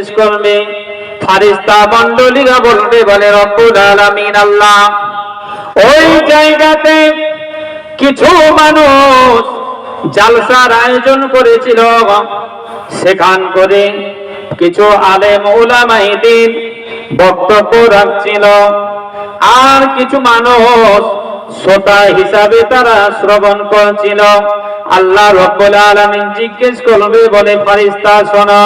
জিজ্ঞেস করবে ফারিস্তা মন্ডলীরা বলবে বলে, রব্বুল আলামিন আল্লাহ, ওই জায়গাতে কিছু মানুষ জালসার আয়োজন করেছিল। সেখান করে কিছু আলেম ওলামাই দিন বক্তব্য রাখছিল। আর কিছু মানুষ শ্রোতা হিসাবে তারা শ্রবণ করছিল। আল্লাহ রব্বুল আলামিন জিজ্ঞেস করবে বলে, ফারিস্তা, শোনো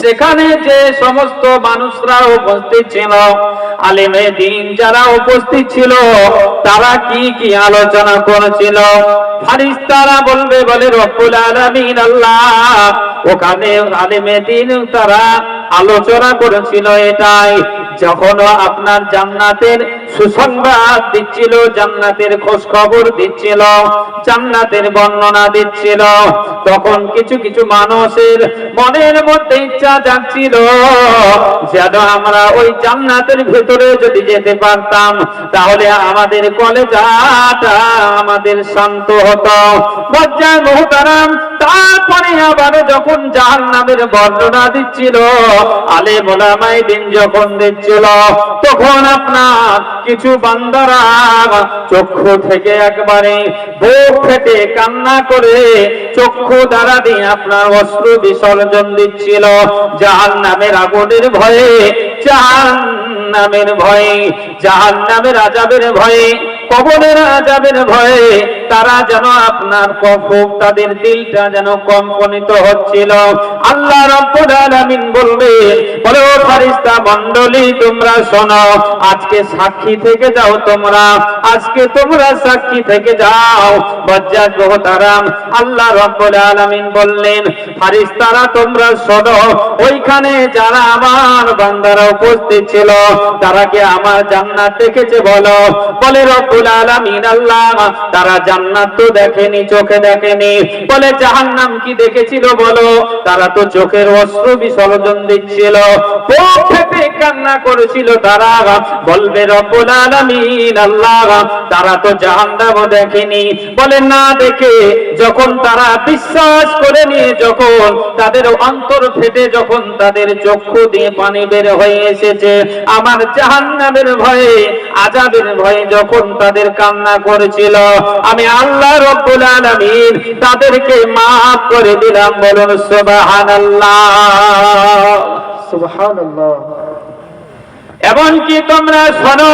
সেখানে যে সমস্ত মানুষরা উপস্থিত ছিল, আলেমে দিন যারা উপস্থিত ছিল, তারা কি কি আলোচনা করেছিল? ফারিস্তারা বলবে, বলে রব্বুল আলামিন আল্লাহ, ওখানে আলেমে দিন তারা আলোচনা করেছিল এটাই, যখন আপনার জান্নাতের সুসংবাদ দিচ্ছিল, জান্নাতের খোঁজ খবর দিচ্ছিল, জান্নাতের বর্ণনা দিচ্ছিল। তখন কিছু কিছু মানুষের মনের মধ্যে ইচ্ছা যেন আমরা ওই জান্নাতের ভেতরে যদি যেতে পারতাম, তাহলে আমাদের কলেজাটা আমাদের শান্ত হতো। মজ্জায় মুহতারাম, তারপরে আবার যখন জাহান নামের বর্ণনা দিচ্ছিল, আলে মোলামাই দিন যখন দিচ্ছিল তখন আপনার কিছু বান্দারা চক্ষু থেকে একবারে বুক ফেটে কান্না করে চক্ষু দ্বারা দিয়ে আপনার অস্ত্র বিসর্জন দিচ্ছিল। জাহান নামের আগুনের ভয়ে জাহান নামের ভয়ে জাহান নামের আজাবের ভয়ে কবরের আজাবের ভয়ে তারা যেন আপনার কফুক তাদের দিলটা যেন কম্পনিত হচ্ছিল। আল্লাহ রব্বুল আলামিন বলবে ও মণ্ডলী, তোমরা শোনো। আজকে সাক্ষী থেকে যাও তোমরা। আজকে তোমরা সাক্ষী থেকে যাও। বজ্জাত বহুতারাম আল্লাহ রব্বুল আলামিন বললেন, ফারিস্তারা, তোমরা শোনো। ওইখানে যারা আমার বান্দারা উপস্থিত ছিল, তারা কি আমার জান্নাত দেখেছে বলো? বলে, রব্বুল আলামিন আল্লাহ, তারা জান্নাত তো দেখেনি, চোখে দেখেনি। বলে, জাহান্নাম কি দেখেছিল বলো? তারা তো চোখের অস্ত্র বিসর্জন দিচ্ছিল। বুক কান্না করেছিল তারা। বলবে, রব্বুল আলামিন, আল্লাহ, তারা তো জাহান্নামও দেখেনি। বলে, না দেখে। যখন তারা বিশ্বাস করে নিয়ে, যখন তাদের অন্তর ফেটে, যখন তাদের চক্ষু দিয়ে পানি বের হয়ে এসেছে, আমার জাহান্নামের ভয়ে আজাবের ভয়ে যখন তাদের কান্না করেছিল, আমি আল্লাহ রব্বুল আলামিন তাদেরকে মাফ করে দিলাম। বলুন, সুবহানাল্লাহ। এমনকি তোমরা শোনো,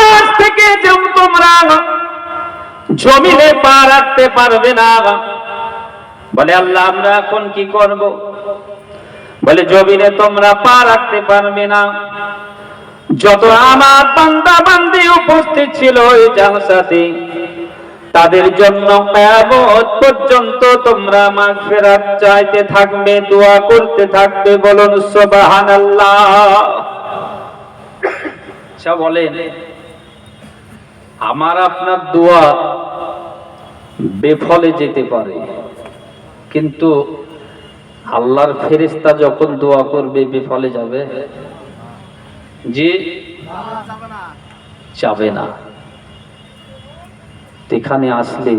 আজ থেকে যেও তোমরা জমিনে পা রাখতে পারবে না। বলে, আল্লাহ, আমরা এখন কি করব? বলে, জমিনে তোমরা পা রাখতে পারবে না। যত আমার বান্দা বান্দি উপস্থিত ছিল এই জালসাতে তাদের জন্য কিয়ামত পর্যন্ত তোমরা মাগফিরাত চাইতে থাকবে, দোয়া করতে থাকবে, বলুন সুবহানাল্লাহ। আচ্ছা বলেন, আমার আপনার দোয়া বেফলে যেতে পারে, কিন্তু আল্লাহর ফেরেশতা যখন দোয়া করবে, বেফলে যাবে? জি? যাবে না। এখানে আসলে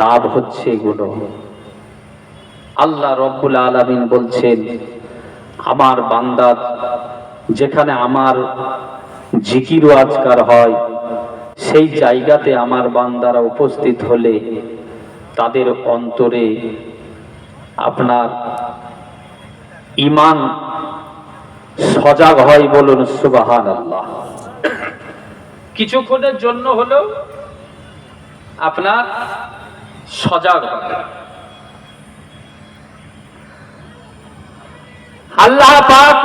লাভ হচ্ছে এগুলো। আল্লাহ রব্বুল আলামিন বলছেন, আমার বান্দার যেখানে আমার জিকির আজকার হয়, সেই জায়গাতে আমার বান্দারা উপস্থিত হলে তাদের অন্তরে আপনার ইমান সজাগ হয় বলুন সুবাহান আল্লাহ কিছুক্ষণের জন্য হলেও আপনার সজাগ হবে। আল্লাহ পাক